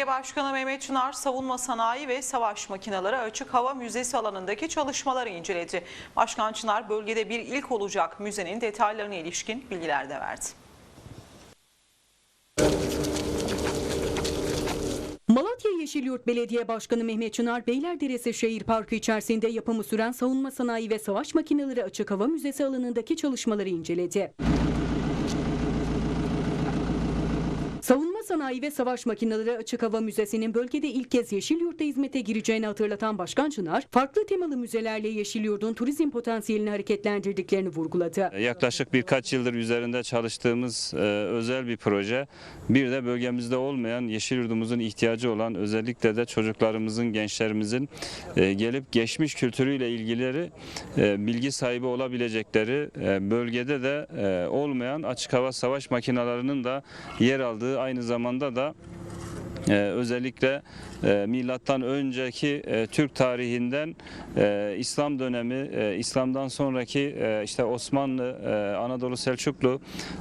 Belediye Başkanı Mehmet Çınar, savunma sanayi ve savaş makineleri açık hava müzesi alanındaki çalışmaları inceledi. Başkan Çınar bölgede bir ilk olacak müzenin detaylarına ilişkin bilgiler de verdi. Malatya Yeşilyurt Belediye Başkanı Mehmet Çınar, Beylerderesi Şehir Parkı içerisinde yapımı süren savunma sanayi ve savaş makineleri açık hava müzesi alanındaki çalışmaları inceledi. Savunma Sanayi ve Savaş Makineleri Açık Hava Müzesi'nin bölgede ilk kez Yeşilyurt'ta hizmete gireceğini hatırlatan Başkan Çınar, farklı temalı müzelerle Yeşilyurt'un turizm potansiyelini hareketlendirdiklerini vurguladı. Yaklaşık birkaç yıldır üzerinde çalıştığımız e, özel bir proje. Bir de bölgemizde olmayan yeşil yurdumuzun ihtiyacı olan özellikle de çocuklarımızın, gençlerimizin e, gelip geçmiş kültürüyle ilgileri e, bilgi sahibi olabilecekleri e, bölgede de e, olmayan açık hava savaş makinalarının da yer aldığı aynı zamanda da ee, özellikle e, milattan önceki e, Türk tarihinden e, İslam dönemi, e, İslam'dan sonraki e, işte Osmanlı, e, Anadolu Selçuklu,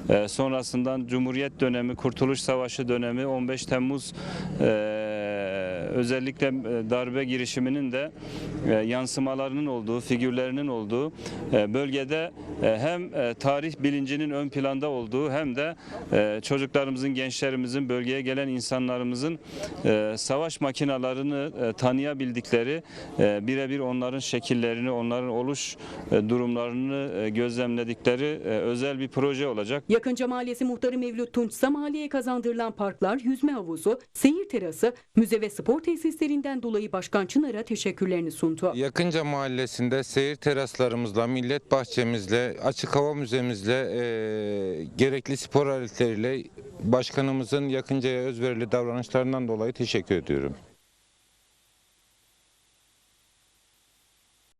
e, sonrasından Cumhuriyet dönemi, Kurtuluş Savaşı dönemi, 15 Temmuz e, özellikle e, darbe girişiminin de e, yansımalarının olduğu, figürlerinin olduğu e, bölgede hem tarih bilincinin ön planda olduğu hem de çocuklarımızın, gençlerimizin, bölgeye gelen insanlarımızın savaş makinalarını tanıyabildikleri, birebir onların şekillerini, onların oluş durumlarını gözlemledikleri özel bir proje olacak. Yakınca Mahallesi Muhtarı Mevlüt Tunçsa mahalleye kazandırılan parklar, yüzme havuzu, seyir terası, müze ve spor tesislerinden dolayı Başkan Çınar'a teşekkürlerini sundu. Yakınca mahallesinde seyir teraslarımızla, millet bahçemizle, açık hava müzemizle, e, gerekli spor aletleriyle başkanımızın yakıncaya özverili davranışlarından dolayı teşekkür ediyorum.